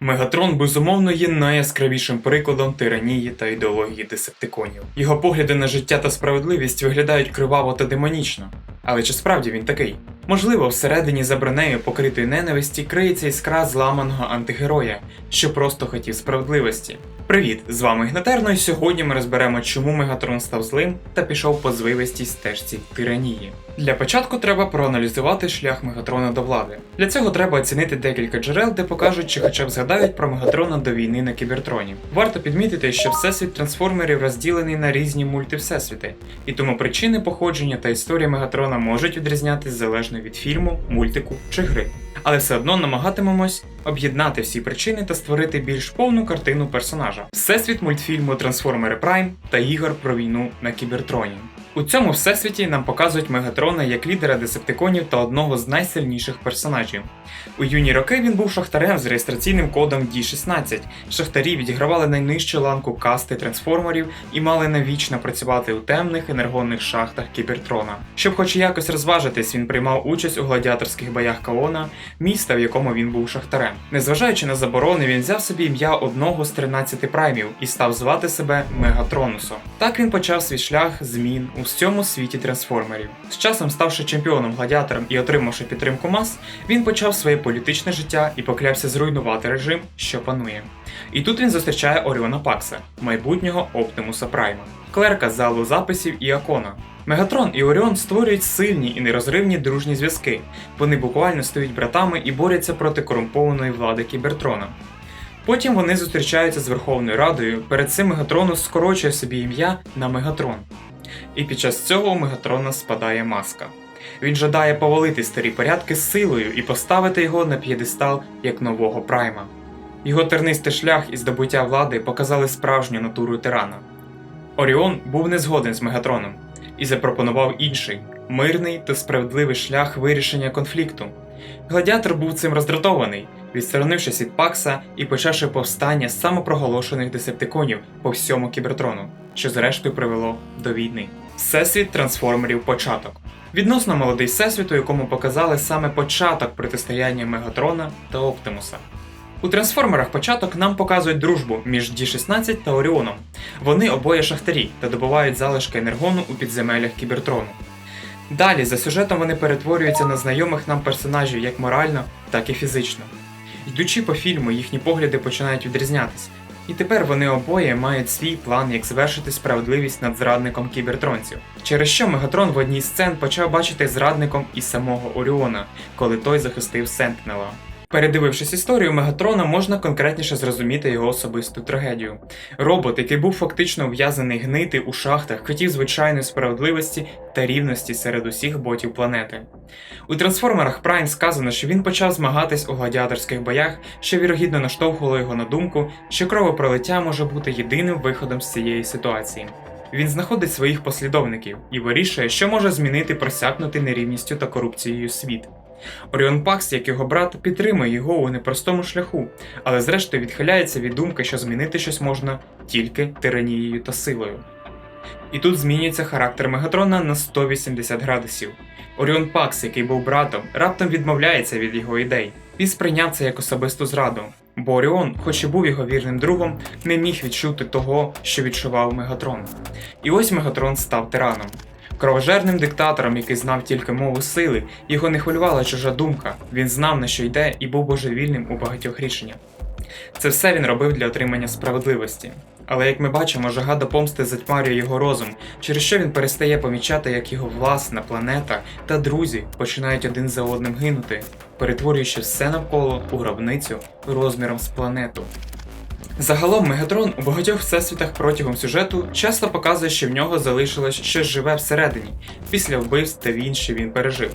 Мегатрон безумовно є найяскравішим прикладом тиранії та ідеології десептиконів. Його погляди на життя та справедливість виглядають криваво та демонічно. Але чи справді він такий? Можливо, всередині за бронею покритої ненависті криється іскра зламаного антигероя, що просто хотів справедливості. Привіт, з вами Ігнатерно, і сьогодні ми розберемо, чому Мегатрон став злим та пішов по звивистій стежці тиранії. Для початку треба проаналізувати шлях Мегатрона до влади. Для цього треба оцінити декілька джерел, де покажуть чи хоча б згадають про Мегатрона до війни на кібертроні. Варто підмітити, що всесвіт трансформерів розділений на різні мультивсесвіти, і тому причини походження та історія Мегатрона можуть відрізнятись залежно від фільму, мультику чи гри. Але все одно намагатимемось об'єднати всі причини та створити більш повну картину персонажа. Всесвіт мультфільму Трансформери Прайм та ігор про війну на кібертроні. У цьому всесвіті нам показують Мегатрона як лідера десептиконів та одного з найсильніших персонажів. У юні роки він був шахтарем з реєстраційним кодом D16. Шахтарі відігравали найнижчу ланку касти трансформерів і мали навічно працювати у темних енергонних шахтах Кібертрона. Щоб хоч якось розважитись, він приймав участь у гладіаторських боях Каона, міста, в якому він був шахтарем. Незважаючи на заборони, він взяв собі ім'я одного з 13 праймів і став звати себе Мегатронусом. Так він почав свій шлях змін у всьому світі трансформерів. З часом, ставши чемпіоном гладіатором і отримавши підтримку мас, він почав своє політичне життя і поклявся зруйнувати режим, що панує. І тут він зустрічає Оріона Пакса, майбутнього Оптимуса Прайма, клерка залу записів і Акона. Мегатрон і Оріон створюють сильні і нерозривні дружні зв'язки. Вони буквально стають братами і борються проти корумпованої влади Кібертрона. Потім вони зустрічаються з Верховною Радою. Перед цим Мегатронус скорочує собі ім'я на Мегатрон. І під час цього у Мегатрона спадає маска. Він жадає повалити старі порядки силою і поставити його на п'єдестал як нового прайма. Його тернистий шлях і здобуття влади показали справжню натуру тирана. Оріон був не згоден з Мегатроном і запропонував інший мирний та справедливий шлях вирішення конфлікту. Гладіатор був цим роздратований, відсторонившись від Пакса і почавши повстання самопроголошених десептиконів по всьому кібертрону, що зрештою привело до війни. Всесвіт трансформерів початок. Відносно молодий всесвіт, у якому показали саме початок протистояння Мегатрона та Оптимуса. У трансформерах початок нам показують дружбу між D16 та Оріоном. Вони обоє шахтарі та добувають залишки енергону у підземеллях кібертрону. Далі за сюжетом вони перетворюються на знайомих нам персонажів як морально, так і фізично. Йдучи по фільму, їхні погляди починають відрізнятися. І тепер вони обоє мають свій план, як звершити справедливість над зрадником кібертронців. Через що Мегатрон в одній з сцен почав бачити зрадником і самого Оріона, коли той захистив Сентнела. Передивившись історію Мегатрона, можна конкретніше зрозуміти його особисту трагедію. Робот, який був фактично ув'язаний гнити у шахтах, хотів звичайної справедливості та рівності серед усіх ботів планети. У трансформерах Прайм сказано, що він почав змагатись у гладіаторських боях, що вірогідно наштовхувало його на думку, що кровопролиття може бути єдиним виходом з цієї ситуації. Він знаходить своїх послідовників і вирішує, що може змінити просякнутий нерівністю та корупцією світ. Оріон Пакс, як його брат, підтримує його у непростому шляху, але зрештою відхиляється від думки, що змінити щось можна тільки тиранією та силою. І тут змінюється характер Мегатрона на 180 градусів. Оріон Пакс, який був братом, раптом відмовляється від його ідей. Він сприйняв це як особисту зраду, бо Оріон, хоч і був його вірним другом, не міг відчути того, що відчував Мегатрон. І ось Мегатрон став тираном. Кровожерним диктатором, який знав тільки мову сили, його не хвилювала чужа думка, він знав на що йде і був божевільним у багатьох рішеннях. Це все він робив для отримання справедливості. Але як ми бачимо, жага до помсти затьмарює його розум, через що він перестає помічати, як його власна планета та друзі починають один за одним гинути, перетворюючи все навколо у гробницю розміром з планету. Загалом Мегатрон у багатьох всесвітах протягом сюжету часто показує, що в нього залишилось щось живе всередині, після вбивств та війн, що він пережив.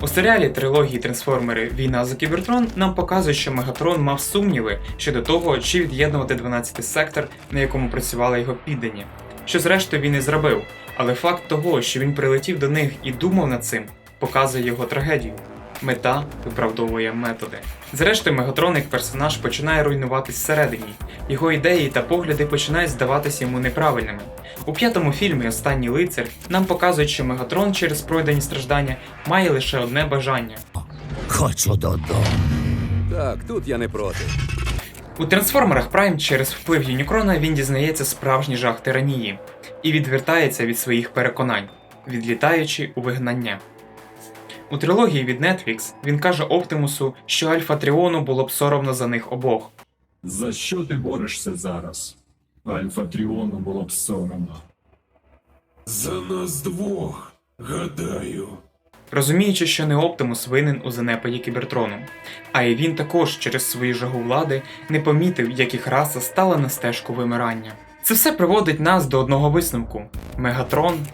У серіалі трилогії Трансформери Війна за Кібертрон нам показують, що Мегатрон мав сумніви щодо того, чи від'єднувати 12-й сектор, на якому працювали його піддані. Що зрештою він і зробив, але факт того, що він прилетів до них і думав над цим, показує його трагедію. Мета виправдовує методи. Зрештою, Мегатрон як персонаж починає руйнуватись всередині. Його ідеї та погляди починають здаватися йому неправильними. У п'ятому фільмі Останній лицар нам показують, що Мегатрон через пройдені страждання має лише одне бажання. Хочу додому. Так, тут я не проти. У трансформерах Prime через вплив Юнікрона він дізнається справжній жах тиранії і відвертається від своїх переконань, відлітаючи у вигнання. У трилогії від Netflix він каже Оптимусу, що Альфа Тріону було б соромно за них обох. За що ти борешся зараз? Альфа Тріону було б соромно. За нас двох, гадаю. Розуміючи, що не Оптимус винен у занепаді Кібертрону, а й він також через свою жагу влади не помітив, як їх раса стала на стежку вимирання. Це все приводить нас до одного висновку: Мегатрон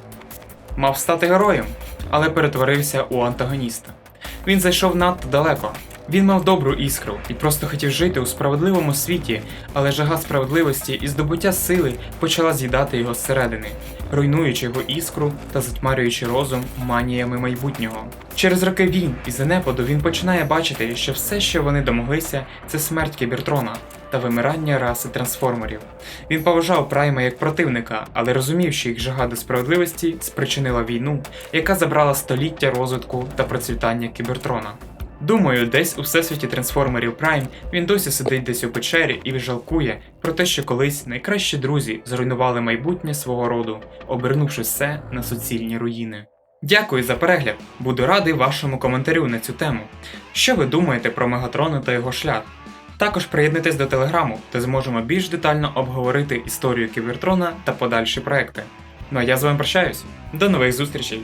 мав стати героєм, але перетворився у антагоніста. Він зайшов надто далеко. Він мав добру іскру і просто хотів жити у справедливому світі, але жага справедливості і здобуття сили почала з'їдати його зсередини, руйнуючи його іскру та затьмарюючи розум маніями майбутнього. Через роки війн і занепаду він починає бачити, що все, що вони домоглися, це смерть Кібертрона та вимирання раси трансформерів. Він поважав Прайма як противника, але розумів, що їх жага до справедливості спричинила війну, яка забрала століття розвитку та процвітання Кібертрона. Думаю, десь у всесвіті трансформерів Прайм він досі сидить десь у печері і жалкує про те, що колись найкращі друзі зруйнували майбутнє свого роду, обернувши все на суцільні руїни. Дякую за перегляд. Буду радий вашому коментарю на цю тему. Що ви думаєте про Мегатрона та його шлях? Також приєднуйтесь до телеграму, де зможемо більш детально обговорити історію Кібертрона та подальші проекти. Ну а я з вами прощаюсь. До нових зустрічей!